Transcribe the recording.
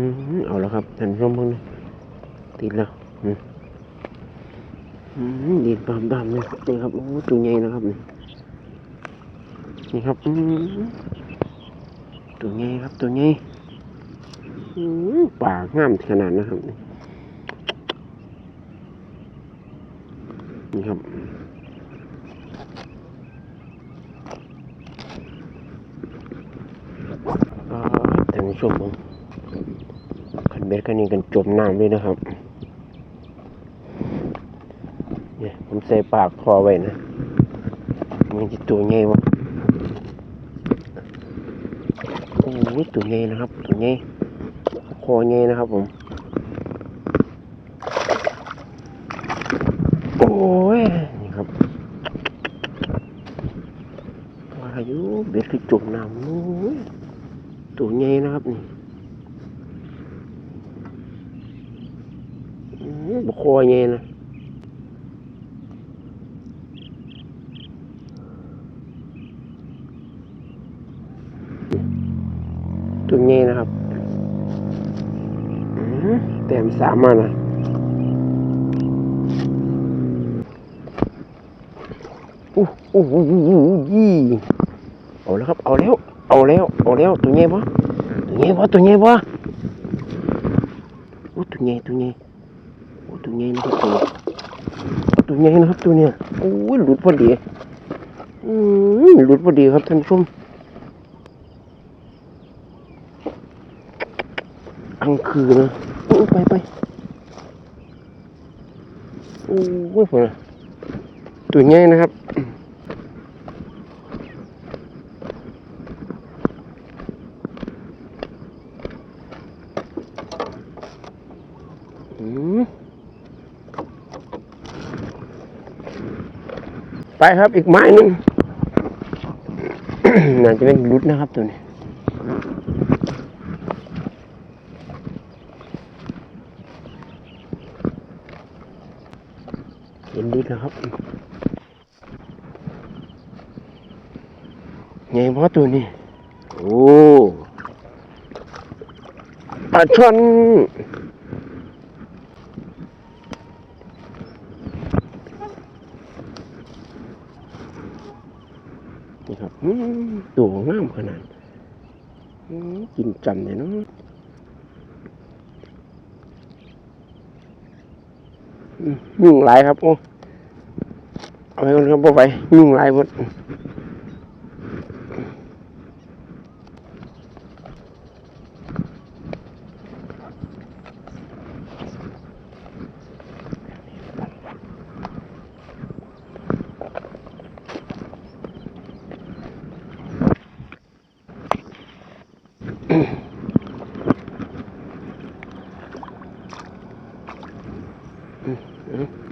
อืมเอาแล้วครับท่านผู้ชมเพิ่งนะติดแล้วอืมอืมดีดบามบามเลยนี่ครับโอ้ตัวใหญ่นะครับนี่นี่ครับอืมตัวใหญ่ครับตัวใหญ่อืมปากงามขนาดนะครับนี่นี่ครับอ่าท่านผู้ชมเบิ่ง เบ็ดคันนี้กันจมน้ำเลยนะครับ เนี่ยผมใส่ปากคอไว้นะ มันจะตัวใหญ่วะโอ้ยตัวใหญ่นะครับ ตัวใหญ่คอใหญ่นะครับผม โอ้ย นี่ครับว่าอายุเบ็ดคือจมน้ำโอ้ยตัวใหญ่นะครับนี่ บ่คอใหญ่นะตัวนี้นะครับอืมเต็มสามมานะอู้อู้อู้อู้ยี่เอาแล้วครับ เอาแล้ว เอาแล้ว เอาแล้ว ตัวนี้ยปะตัวนี้ยปะตัวนี้ปะโอ้ตัวนี้ยตัวนี้โอ้ ตัวนี้นะครับตัวนี้ตัวนี้นะครับตัวเนี้ยโอ้ยหลุดพอดีอืมหลุดพอดีครับท่านผู้ชมกลางคืนนะโอ้ไปไปโอ้ยฝนอะตัวใหญ่นะครับอืม ไปครับอีกไม้นึงน่าจะเป็นรุดนะครับตัวนี้เห็นดีแล้วครับไงพ่อตัวนี้ โอ้ปลาช่อน ครับตัวงามขนาดกินจันเลยเนาะยุ่งหลายครับ โอ้เอาไปก่อนครับพ่อไปยุ่งหลายหมด Mm-hmm.